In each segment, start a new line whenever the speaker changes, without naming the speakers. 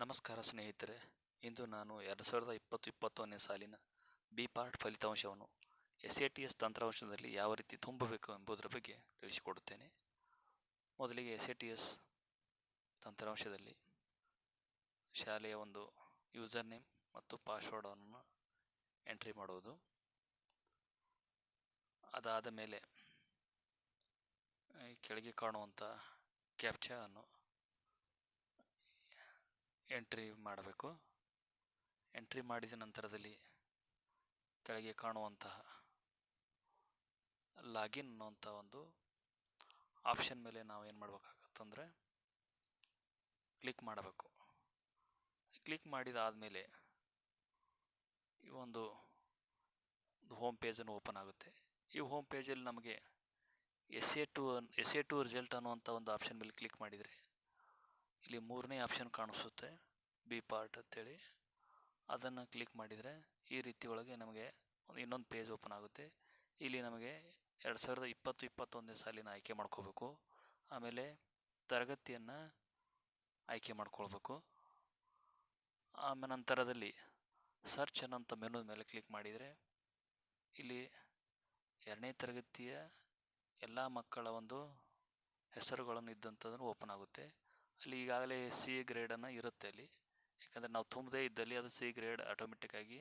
ನಮಸ್ಕಾರ ಸ್ನೇಹಿತರೆ. ಇಂದು ನಾನು ಎರಡು ಸಾವಿರದ ಇಪ್ಪತ್ತು ಇಪ್ಪತ್ತೊಂದನೇ ಸಾಲಿನ ಬಿ ಪಾರ್ಟ್ ಫಲಿತಾಂಶವನ್ನು ಎಸ್ ಎ ಟಿ ಎಸ್ ತಂತ್ರಾಂಶದಲ್ಲಿ ಯಾವ ರೀತಿ ತುಂಬಬೇಕು ಎಂಬುದರ ಬಗ್ಗೆ ತಿಳಿಸಿಕೊಡುತ್ತೇನೆ. ಮೊದಲಿಗೆ ಎಸ್ ಎ ಟಿ ಎಸ್ ತಂತ್ರಾಂಶದಲ್ಲಿ ಶಾಲೆಯ ಒಂದು ಯೂಸರ್ ನೇಮ್ ಮತ್ತು ಪಾಸ್ವರ್ಡನ್ನು ಎಂಟ್ರಿ ಮಾಡುವುದು. ಅದಾದ ಮೇಲೆ ಕೆಳಗೆ ಕಾಣುವಂಥ ಕ್ಯಾಪ್ಚಾವನ್ನು ಎಂಟ್ರಿ ಮಾಡಬೇಕು. ಎಂಟ್ರಿ ಮಾಡಿದ ನಂತರದಲ್ಲಿ ಕೆಳಗೆ ಕಾಣುವಂತಹ ಲಾಗಿನ್ ಅನ್ನುವಂಥ ಒಂದು ಆಪ್ಷನ್ ಮೇಲೆ ನಾವು ಏನು ಮಾಡಬೇಕಾಗತ್ತಂದರೆ ಕ್ಲಿಕ್ ಮಾಡಬೇಕು. ಕ್ಲಿಕ್ ಮಾಡಿದಾದಮೇಲೆ ಈ ಒಂದು ಹೋಮ್ ಪೇಜನ್ನು ಓಪನ್ ಆಗುತ್ತೆ. ಈ ಹೋಮ್ ಪೇಜಲ್ಲಿ ನಮಗೆ S A two S A two result ಅನ್ನುವಂಥ ಒಂದು ಆಪ್ಷನ್ ಮೇಲೆ ಕ್ಲಿಕ್ ಮಾಡಿದರೆ ಇಲ್ಲಿ ಮೂರನೇ ಆಪ್ಷನ್ ಕಾಣಿಸುತ್ತೆ ಬಿ ಪಾರ್ಟ್ ಅಂತೇಳಿ. ಅದನ್ನು ಕ್ಲಿಕ್ ಮಾಡಿದರೆ ಈ ರೀತಿ ಒಳಗೆ ನಮಗೆ ಇನ್ನೊಂದು ಪೇಜ್ ಓಪನ್ ಆಗುತ್ತೆ. ಇಲ್ಲಿ ನಮಗೆ ಎರಡು ಸಾವಿರದ ಇಪ್ಪತ್ತು, ಇಪ್ಪತ್ತೊಂದನೇ ಸಾಲಿನ ಆಯ್ಕೆ ಮಾಡ್ಕೋಬೇಕು. ಆಮೇಲೆ ತರಗತಿಯನ್ನು ಆಯ್ಕೆ ಮಾಡ್ಕೊಳ್ಬೇಕು. ಆಮೇಲೆ ನಂತರದಲ್ಲಿ ಸರ್ಚ್ ಅನ್ನೋಂಥ ಮೆನು ಮೇಲೆ ಕ್ಲಿಕ್ ಮಾಡಿದರೆ ಇಲ್ಲಿ ಎರಡನೇ ತರಗತಿಯ ಎಲ್ಲ ಮಕ್ಕಳ ಒಂದು ಹೆಸರುಗಳನ್ನು ಇದ್ದಂಥದ್ದನ್ನು ಓಪನ್ ಆಗುತ್ತೆ. ಅಲ್ಲಿ ಈಗಾಗಲೇ ಸಿ ಗ್ರೇಡನ್ನು ಇರುತ್ತೆ ಅಲ್ಲಿ. ಯಾಕಂದರೆ ನಾವು ತುಂಬದೇ ಇದ್ದಲ್ಲಿ ಅದು ಸಿ ಗ್ರೇಡ್ ಆಟೋಮೆಟಿಕ್ಕಾಗಿ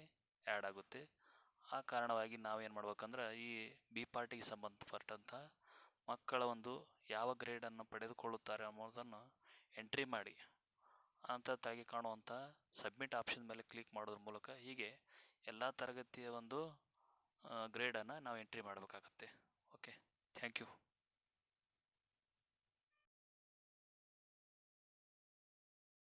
ಆ್ಯಡ್ ಆಗುತ್ತೆ. ಆ ಕಾರಣವಾಗಿ ನಾವೇನು ಮಾಡ್ಬೇಕಂದ್ರೆ ಈ ಬಿ ಪಾರ್ಟಿಗೆ ಸಂಬಂಧಪಟ್ಟಂಥ ಮಕ್ಕಳ ಒಂದು ಯಾವ ಗ್ರೇಡನ್ನು ಪಡೆದುಕೊಳ್ಳುತ್ತಾರೆ ಅನ್ನೋದನ್ನು ಎಂಟ್ರಿ ಮಾಡಿ. ಅಂತ ತೆಗೆ ಕಾಣುವಂಥ ಸಬ್ಮಿಟ್ ಆಪ್ಷನ್ ಮೇಲೆ ಕ್ಲಿಕ್ ಮಾಡೋದ್ರ ಮೂಲಕ ಹೀಗೆ ಎಲ್ಲ ತರಗತಿಯ ಒಂದು ಗ್ರೇಡನ್ನು ನಾವು ಎಂಟ್ರಿ ಮಾಡಬೇಕಾಗತ್ತೆ.